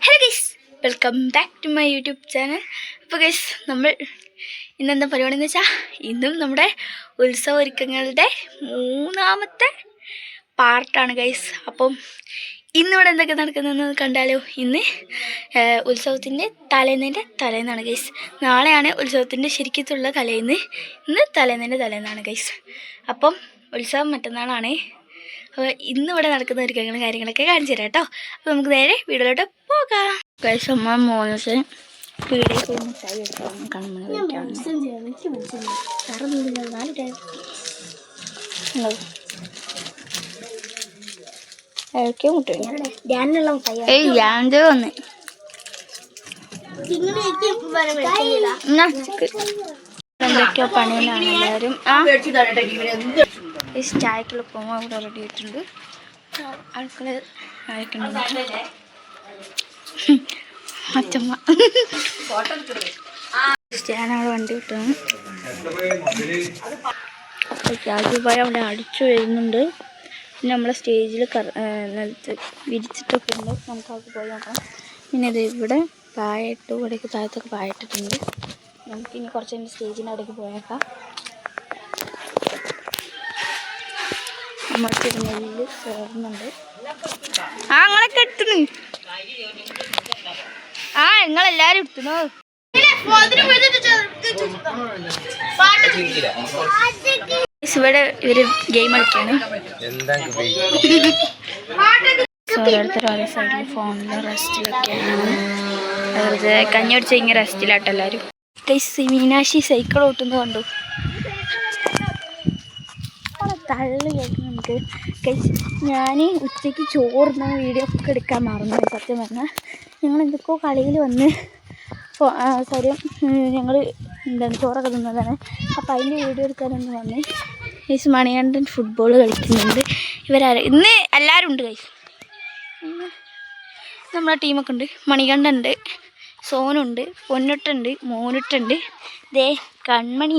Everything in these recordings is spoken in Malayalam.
Hello guys welcome back to my YouTube channel അപ്പോൾ ഗൈസ് നമ്മൾ ഇന്നെന്താ പരിപാടി എന്ന് വെച്ചാൽ ഇന്നും നമ്മുടെ ഉത്സവ ഒരുക്കങ്ങളുടെ മൂന്നാമത്തെ പാർട്ടാണ് ഗൈസ് അപ്പം ഇന്നിവിടെ എന്തൊക്കെ നടക്കുന്നതെന്ന് കണ്ടാലോ? ഇന്ന് ഉത്സവത്തിന്റെ തലേന്നതിന്റെ തലേന്നാണ് ഗൈസ് നാളെയാണ് ഉത്സവത്തിന്റെ ശരിക്കത്തുള്ള തലേന്ന്. ഇന്ന് തലേന്നതിന്റെ തലേന്നാണ് ഗൈസ് അപ്പം ഉത്സവം മറ്റന്നാളാണ്. അപ്പോൾ ഇന്നിവിടെ നടക്കുന്ന ഒരുക്കങ്ങളും കാര്യങ്ങളൊക്കെ കാണിച്ചു തരാം കേട്ടോ. അപ്പോൾ നമുക്ക് നേരെ വീട്ടിലോട്ട് പോകാം. ഗൈസ് അമ്മ മോനെ പോയി മിഠായി മുട്ട ഏയ് ഞാൻ വന്ന്. എന്തൊക്കെയോ പണിയിലാണ് എല്ലാവരും. ആ? ഈ ചായക്കുള്ള ഉപ്പുമാ ഇവിടെ റെഡി ആയിട്ടുണ്ട്. അടുക്കള ചായക്കുണ്ട്. അച്ഛമ്മ ഞാനവിടെ വണ്ടി വിട്ടാണ് രാജുഭായി അവിടെ അടിച്ചു വരുന്നുണ്ട്. പിന്നെ നമ്മളെ സ്റ്റേജിൽ കറ നിലത്ത് വിരിച്ചിട്ടൊക്കെ ഉണ്ട്. നമുക്ക് അവിടെ പോയി നോക്കാം. പിന്നെ ഇത് ഇവിടെ പായിട്ട് ഇവിടേക്ക് താഴത്തൊക്കെ പായട്ടിട്ടുണ്ട് നമുക്ക് ഇനി കുറച്ച് സ്റ്റേജിന്റെ അവിടേക്ക് പോയേക്കാം. തിരുനെല്ലിൽ ചേർന്നുണ്ട്. ആ നിങ്ങളൊക്കെ എടുത്തുന്നു ആ നിങ്ങളെല്ലാരും എടുത്തുന്നു ഇവിടെ ഇവർ ഗെയിം കളിക്കാണ്. ഓരോരുത്തർ ഓരോ സൈഡിൽ ഫോണിൽ റെസ്റ്റിലൊക്കെയാണ് വെറുതെ കഞ്ഞടിച്ച് ഇങ്ങനെ റെസ്റ്റിലാട്ടോ എല്ലാവരും ഗൈസ് മീനാക്ഷി സൈക്കിൾ ഓട്ടുന്നത് കണ്ടു. തള്ളു നമുക്ക്. കഴിച്ചു ഞാൻ ഉച്ചയ്ക്ക് ചോറിന് വീഡിയോ ഒക്കെ എടുക്കാൻ മറന്നു സത്യം പറഞ്ഞാൽ ഞങ്ങൾ എന്തൊക്കെയോ കളിയിൽ വന്ന് സോറി ഞങ്ങൾ എന്താണ് ചോറൊക്കെ തിന്നതാണ്. അപ്പോൾ അതിന്റെ വീഡിയോ എടുക്കാനൊന്ന് വന്ന്. ഗൈസ് മണികണ്ഠൻ ഫുട്ബോൾ കളിക്കുന്നുണ്ട്. ഇവരാരും? ഇന്ന് എല്ലാവരും ഉണ്ട് ഗൈസ് നമ്മളെ ടീമൊക്കെ ഉണ്ട്. മണികണ്ഠുണ്ട് സോനുണ്ട് പൊന്നുട്ടുണ്ട് മോനുട്ടുണ്ട് ദേ കൺമണി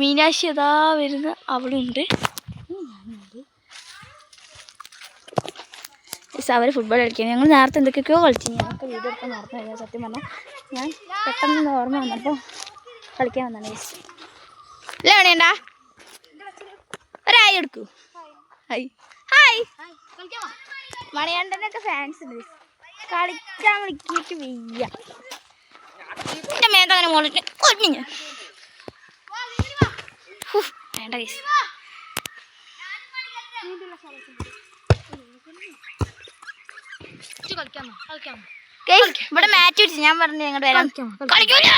മീനാക്ഷി അതാ വരുന്ന. അവിടെ ഉണ്ട് അവർ ഫുട്ബോൾ കളിക്കുന്നത് ഞങ്ങൾ നേരത്തെ എന്തൊക്കെയൊക്കെയോ കളിച്ചു ഞങ്ങൾക്ക് വീഡിയോ എടുക്കാൻ മറന്നു കഴിഞ്ഞാൽ സത്യം പറഞ്ഞാൽ ഞാൻ പെട്ടെന്ന് ഓർമ്മ വന്നപ്പോൾ കളിക്കാൻ വന്നാണ് ചേച്ചി ഇല്ല വേണേണ്ടാ ഒരായി എടുക്കൂ. Hi hi. മണിയാണ്ടനൊക്കെ ഫാൻസ് ഉണ്ട് കളിക്കാൻ വിളിക്കിട്ട് വയ്യ. എന്റെ മേത്തങ്ങനെ മോളിട്ട് ഹൂ, വേണ്ട കേസ് ഗയ്സ്, ഇവിടെ മാറ്റ് പിടിച്ച് ഞാൻ പറഞ്ഞു ഞങ്ങൾ വരാം കളിക്കൂല!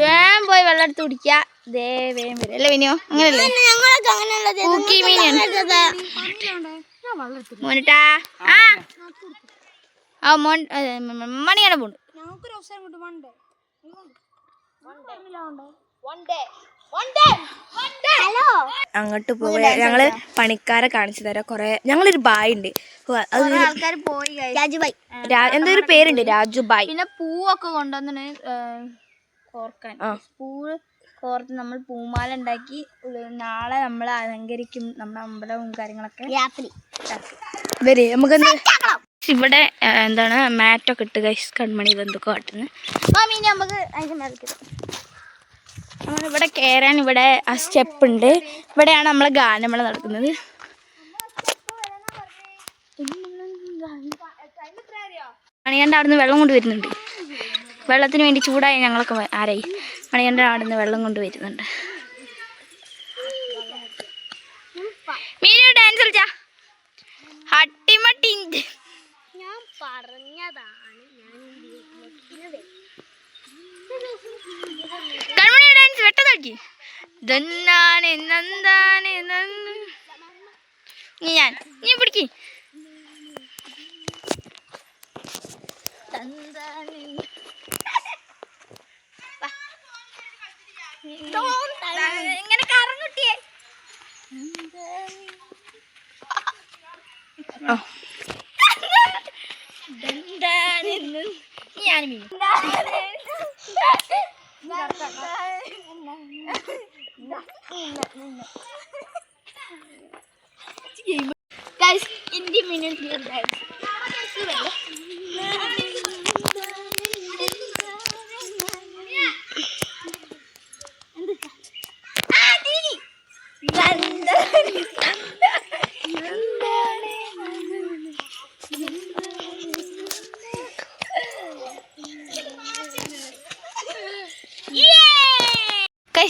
വേം പോയി വെള്ളം എടുത്ത് കുടിക്കുക ദേ വേഗം വരും. അല്ലേ വിനിയോ അങ്ങനല്ലേ? മോനിട്ടാ. ആ. ആ മോൻ മണിയാണ് പോണ്ട്. ഞങ്ങൾക്കൊരു അവസരം കിട്ടും വണ്ടേ ഹലോ അങ്ങോട്ട് പോവുക ഞങ്ങൾ പണിക്കാരെ കാണിച്ചു തരാം. കൊറേ ഞങ്ങളൊരു ബായ് ഉണ്ട്. എന്തൊരു ആൾക്കാർ പോയി രാജുഭായ് രാ- എന്തോ ഒരു പേരുണ്ട് രാജു ബായ്. പിന്നെ പൂവൊക്കെ കൊണ്ടുവന്നു കോർക്കാൻ. പൂ പൂവ് കോർത്ത് നമ്മൾ പൂമാല ഉണ്ടാക്കി നാളെ നമ്മൾ അലങ്കരിക്കും നമ്മുടെ അമ്പലവും കാര്യങ്ങളൊക്കെ. രാത്രി. വരെ നമുക്കൊന്ന് ഇവിടെ എന്താണ് മാറ്റൊക്കെ ഇട്ട് ഗൈസ് കൺമണി ഇതെന്തൊക്കെ കാട്ടുന്നത് മാമി നമുക്ക് അതിന്റെ നമ്മൾ നമ്മളിവിടെ കയറാൻ ഇവിടെ ആ സ്റ്റെപ്പ് ഉണ്ട്. ഇവിടെയാണ് നമ്മളെ നമ്മൾ നടക്കുന്നത്. മണികണ്ട അവിടുന്ന് വെള്ളം കൊണ്ട് വരുന്നുണ്ട്. വെള്ളത്തിന് വേണ്ടി ചൂടായി ഞങ്ങളൊക്കെ ആരായി? മണികണ്ട അവിടുന്ന് വെള്ളം കൊണ്ട് വരുന്നുണ്ട്. മീനു ഡാൻസ് കളിച്ചാ. ഹട്ടിമട്ടി പറഞ്ഞതാണ് ഞാൻ വീട്ടിലേക്ക് കൺമണി ഡാൻസ് വെട്ടതാക്കി. ദന്നാനെ നന്ദാനെ നന്ദ. നീ ഞാൻ നീ പിടിക്ക്. ഇങ്ങനെ കറങ്ങുട്ടിയേ. ആ. anime. guys, in the minute here, guys. Ah, Dini!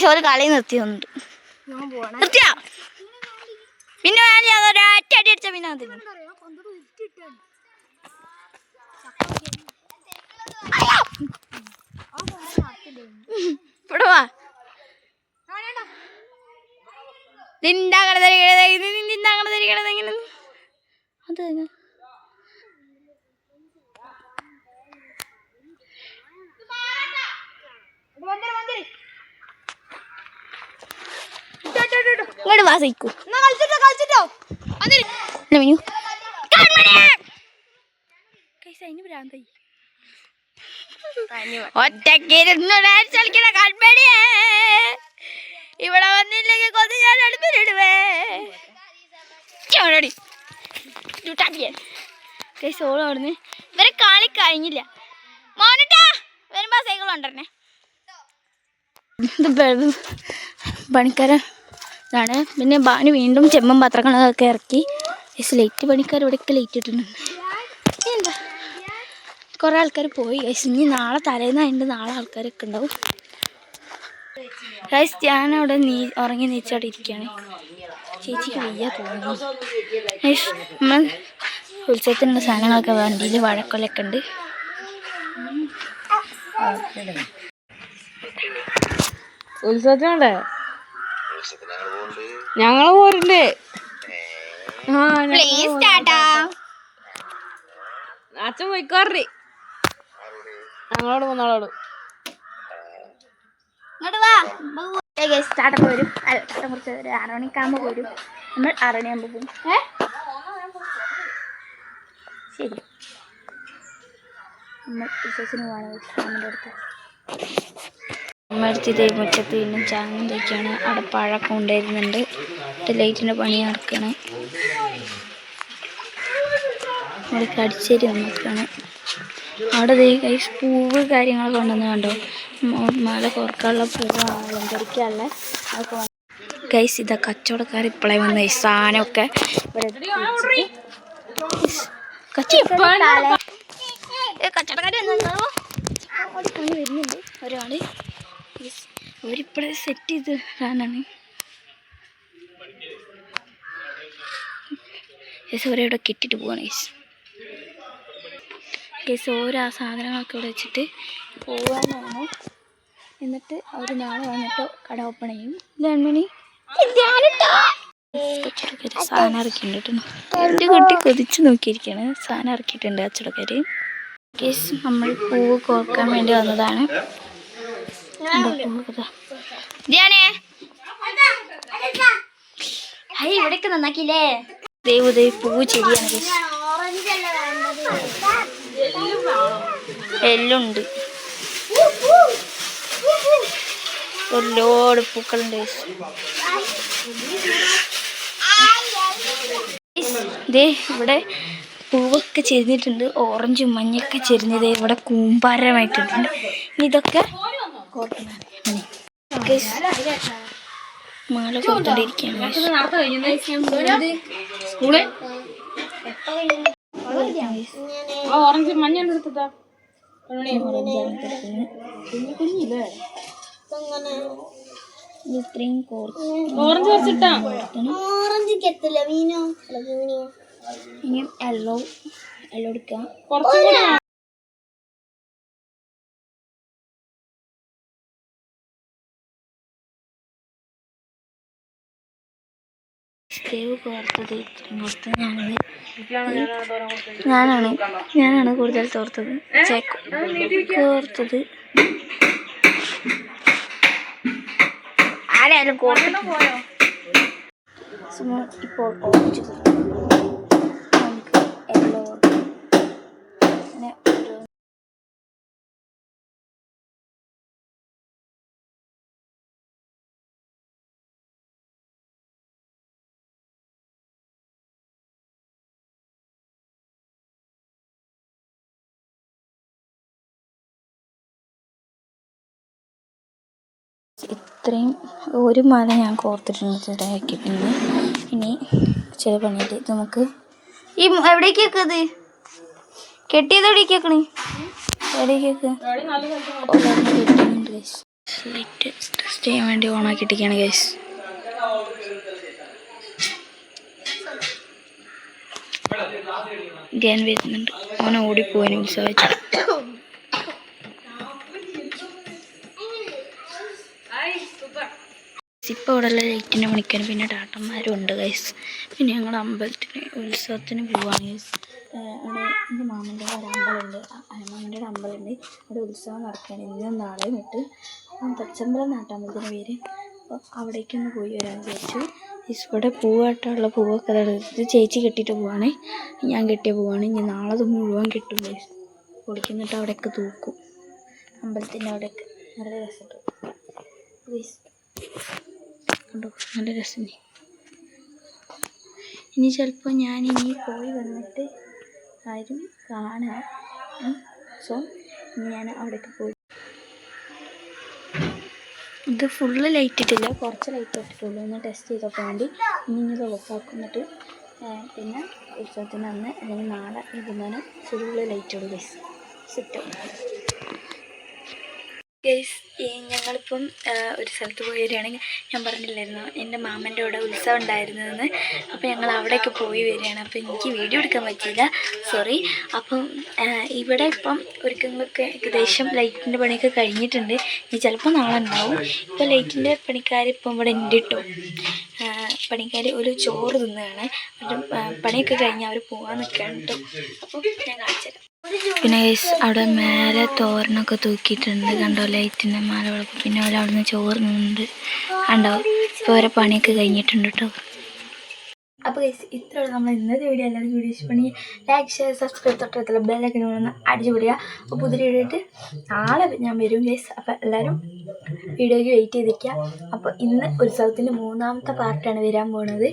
കൈസ് ഒരു കളി നിർത്തി തന്നു നിർത്തിയാ? പിന്നെ വേണ്ടി അതൊരൊറ്റ അടി അടിച്ച പിന്നെ അതിന് ഇവിടെ വാ. നിന്താകണ തരികണത് നിന്താകണ തരികണത് എങ്ങനെ? അത് എങ്ങനെ? ഇങ്ങോട്ട് വാ ഭ്രാന്തായി. ഒറ്റക്കിരുന്ന് ഡാൻസ് കളിക്കണ കൺപടിയേ ഇവിടെ വന്നില്ലെങ്കിൽ കൊതി ഞാൻ അടുപ്പിലിടുവേ. ചവിടടി സോൾ അവിടുന്ന്. ഇവരെ കളി കഴിഞ്ഞില്ല. മോനിട്ടാ വരുമ്പോ സൈക്കിൾ ബെ- പണിക്കാരൻ ഇതാണ്. പിന്നെ ബാനു വീണ്ടും ചെമ്മൻ പാത്രങ്ങളൊക്കെ ഇറക്കി. ലൈറ്റ് പണിക്കാർ ഇവിടെയൊക്കെ ലൈറ്റ് ഇട്ടിട്ടുണ്ട് എന്താ കുറേ ആൾക്കാർ പോയി. ഗൈസ് ഇനി നാളെ തലേന്ന് അതിന്റെ നാളെ ആൾക്കാരൊക്കെ ഉണ്ടാവും. ഗൈസ് ഞാനവിടെ നീ ഉറങ്ങി നീച്ചവിടെ ഇരിക്കുകയാണ് ചേച്ചിക്ക് വയ്യ തോന്നുന്നു. ഗൈസ് നമ്മൾ ഉത്സവത്തിനുള്ള സാധനങ്ങളൊക്കെ വണ്ടിയിൽ വഴക്കൊലൊക്കെ ഉണ്ട്. ഉത്സവത്തിനുണ്ടേ? ഞങ്ങൾ പോരുണ്ട്. അച്ഛൻ പോയിക്കോറി ഞങ്ങളോട് മൂന്നാളോട് ഇങ്ങോട്ട് വാ. ഗൈസ് ടാറ്റ പോരും. അല്ല ടാറ്റ കുറച്ച് ഒരു ആറ് വരും നമ്മൾ ആറ് മണിയാകുമ്പോൾ പോകും ഏ? ശരി. നമ്മൾ വിശ്വസിന് പോവാണ്. അടുത്ത്. അമ്മടുത്ത് ഇതേ മുറ്റത്ത് വീണ്ടും ചാങ്ങും തയ്ക്കാണ് അവിടെ പഴക്കം ഉണ്ടായിരുന്നുണ്ട് ലൈറ്റിന്റെ പണി നടക്കുകയാണ്. അവിടെ കടിച്ചേരി നമുക്കാണ് അവിടെ കൈസ് പൂവ് കാര്യങ്ങളൊക്കെ ഉണ്ടെന്ന് കണ്ടോ? മല കുറക്കാനുള്ള പൂവ് അലങ്കരിക്കാനുള്ള അതൊക്കെ ഗൈസ് ഇതാ കച്ചവടക്കാർ ഇപ്പോഴേ വന്ന സാധനമൊക്കെ കച്ചവടക്കാർ വരുന്നുണ്ട്. ഒരാൾ. Yes. അവരിപ്പോഴേ സെറ്റ് ചെയ്ത് ഇടാനാണ്. യെസ് അവരെ കെട്ടിട്ട് പോവാണ് യെസ് കേസ് ഓരോ ആ സാധനങ്ങളൊക്കെ ഇവിടെ വെച്ചിട്ട് പോവാനാണ്. എന്നിട്ട് അവർ നാളെ വന്നിട്ട് കട ഓപ്പൺ ചെയ്യും. ലെമണി സാധനം ഇറക്കിയിട്ടുണ്ട് എന്റെ കുട്ടി കൊതിച്ച് നോക്കിയിരിക്കുകയാണ് സാധനം ഇറക്കിയിട്ടുണ്ട് അച്ചടക്കാർ കേസ് നമ്മൾ പൂവ് കോർക്കാൻ വേണ്ടി വന്നതാണ്. ധ്യാനേ. ഹൈ ഇവിടേക്ക് നന്നാക്കിയില്ലേ? ദൈവ ദൈവ പൂവ് വേണ്ടത് എല്ലുണ്ട്. ഒരുപാട് പൂക്കളുണ്ട് ദേ ഇവിടെ പൂവൊക്കെ ചെരിഞ്ഞിട്ടുണ്ട്. ഓറഞ്ചും മഞ്ഞൊക്കെ ചെരിഞ്ഞത് ഇവിടെ കൂമ്പാരമായിട്ടുണ്ട്. ഇതൊക്കെ മാല ഓറഞ്ച് മഞ്ഞ എടുത്തതാ ഇത്രയും ഓറഞ്ച് കുറച്ചിട്ടാ ഓറഞ്ച് കെത്തില്ല മീനോ ഇനി യെല്ലോ യെല്ലോ എടുക്കാം സ്റ്റേവ് കോർത്തത് കൊടുത്ത് ഞാനത് ഞാനാണ്. ഞാനാണ് കൂടുതൽ തോർത്തത്. കോർത്തത്. ഇപ്പോൾ യെല്ലോ ഇത്രയും ഒരു മാല ഞാൻ കോർത്തിട്ടുണ്ട് ചെറുതാക്കിയിട്ടുണ്ട് ഇനി ചില പണിയിട്ട് നമുക്ക് ഈ എവിടേക്ക് കെട്ടിയത് എവിടേക്ക് വെക്കണേ? എവിടേക്ക് ലൈറ്റ് ഗൈസ് ധ്യാൻ വരുന്നുണ്ട്. ഓനെ ഓടിപ്പോയി ഉത്സവിച്ചു ഇപ്പോൾ ഇവിടെയുള്ള ലൈറ്റിന്റെ പണിക്കാരും പിന്നെ ടാട്ടന്മാരും ഉണ്ട് ഗൈസ് പിന്നെ ഞങ്ങൾ അമ്പലത്തിന് ഉത്സവത്തിന് പോവാണ് ഗൈസ് അവിടെ എന്റെ മാമന്റെ ഒരു അമ്പലമുണ്ട്. മാമന്റെ ഒരു അമ്പലമുണ്ട്. അവിടെ ഉത്സവം നടക്കുകയാണ് ഇന്നും നാളെ വിട്ട് തച്ചമ്പലം നാട്ടമ്പലത്തിന്റെ പേര്. അപ്പോൾ അവിടേക്കൊന്ന് പോയി വരാൻ വിചാരിച്ചു. ഗൈസ് ഇവിടെ പൂവായിട്ടുള്ള പൂവൊക്കെ ഇത് ചേച്ചി കെട്ടിയിട്ട് പോവാണ്. ഞാൻ കെട്ടിയ പോവാണ്. ഇനി നാളെ അത് മുഴുവൻ കെട്ടും ഗൈസ് പൊളിക്കുന്നിട്ട് അവിടെയൊക്കെ തൂക്കും. അമ്പലത്തിന്റെ അവിടെയൊക്കെ. നല്ല രസമുണ്ട്. ഗൈസ് കണ്ടോ? നല്ല രസം ഇനി ചിലപ്പോൾ ഞാൻ ഇനി പോയി വന്നിട്ട് ആരും കാണാം. സോ ഞാൻ അവിടേക്ക് പോയി. ഇത് ഫുള്ള് ലൈറ്റ് ഇട്ടില്ല. കുറച്ച് ലൈറ്റ് ഇട്ടിട്ടുള്ളൂ. ഒന്ന് ടെസ്റ്റ് ചെയ്തപ്പോൾ വേണ്ടി ഇനി ഇത് ഓഫാക്കുന്നിട്ട് പിന്നെ ഉത്സവത്തിന് അന്ന് അല്ലെങ്കിൽ നാളെ ഇടുന്നതിന് ഫുള്ള് ലൈറ്റ് ഉള്ളൂ ഗൈസ് സെറ്റ് ഗൈസ് ഞങ്ങളിപ്പം ആ, ഒരു സ്ഥലത്ത് പോയി വരികയാണെങ്കിൽ ഞാൻ പറഞ്ഞില്ലായിരുന്നു എന്റെ മാമന്റെ അവിടെ ഉത്സവം ഉണ്ടായിരുന്നതെന്ന്. അപ്പോൾ ഞങ്ങൾ അവിടെയൊക്കെ പോയി വരികയാണ്. അപ്പോൾ എനിക്ക് വീഡിയോ എടുക്കാൻ പറ്റിയില്ല. സോറി അപ്പം ഇവിടെ ഇപ്പം ഒരുക്കങ്ങളൊക്കെ ഏകദേശം ലൈറ്റിന്റെ പണിയൊക്കെ കഴിഞ്ഞിട്ടുണ്ട്. ഇനി ചിലപ്പോൾ നാളെ ഉണ്ടാവും. ഇപ്പോൾ ലൈറ്റിന്റെ പണിക്കാർ ഇപ്പം ഇവിടെ ഉണ്ട് കേട്ടോ പണിക്കാർ ഒരു ചോറ് തിന്നുകയാണ്. പണിയൊക്കെ കഴിഞ്ഞ് അവർ പോകാൻ നിൽക്കുകയാണ് കേട്ടോ അപ്പോൾ ഞാൻ കാണിച്ചുതരാം. പിന്നെ അവിടെ മേലെ തോരനൊക്കെ തൂക്കിയിട്ടുണ്ട്. കണ്ടോ ലൈറ്റിന്റെ മേലെ വിളക്ക് പിന്നെ അവിടെ അവിടെ നിന്ന് ചോറുന്നുണ്ട്. കണ്ടോ ഇപ്പോൾ ഓരോ പണിയൊക്കെ കഴിഞ്ഞിട്ടുണ്ട് കേട്ടോ. അപ്പോൾ ഗൈസ് ഇത്രയുള്ള നമ്മൾ ഇന്നത്തെ വീഡിയോ എല്ലാവർക്കും വീഡിയോ ഇഷ്ടപ്പെടുന്നെങ്കിൽ ലൈക്ക് ഷെയർ സബ്സ്ക്രൈബ് തൊട്ടടുത്തുള്ള ബെല്ലൊക്കെ ഒന്ന് അടിച്ചു പിടിക്കുക അപ്പോൾ പുതിയ വീഡിയോ നാളെ ഞാൻ വരും ഗൈസ് അപ്പോൾ എല്ലാവരും വീഡിയോയ്ക്ക് വെയിറ്റ് ചെയ്തിരിക്കുക. അപ്പോൾ ഇന്ന് ഉത്സവത്തിന്റെ മൂന്നാമത്തെ പാർട്ടാണ് വരാൻ പോണത്.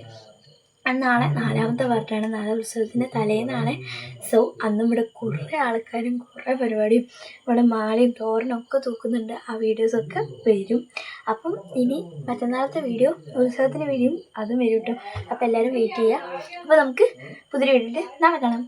നാളെ നാലാമത്തെ പാർട്ടാണ്. നാളെ ഉത്സവത്തിന്റെ തലേന്നാണ്. സോ അന്ന് ഇവിടെ കുറേ ആൾക്കാരും കുറേ പരിപാടിയും ഇവിടെ മാളയും തോരനും ഒക്കെ തൂക്കുന്നുണ്ട്. ആ വീഡിയോസൊക്കെ വരും. അപ്പം ഇനി മറ്റന്നാളത്തെ വീഡിയോ ഉത്സവത്തിന്റെ വീഡിയോ അതും വരും കേട്ടോ അപ്പോൾ എല്ലാവരും വെയിറ്റ് ചെയ്യുക അപ്പോൾ നമുക്ക് പുതിയ വീഡിയോ നാളെ കാണാം.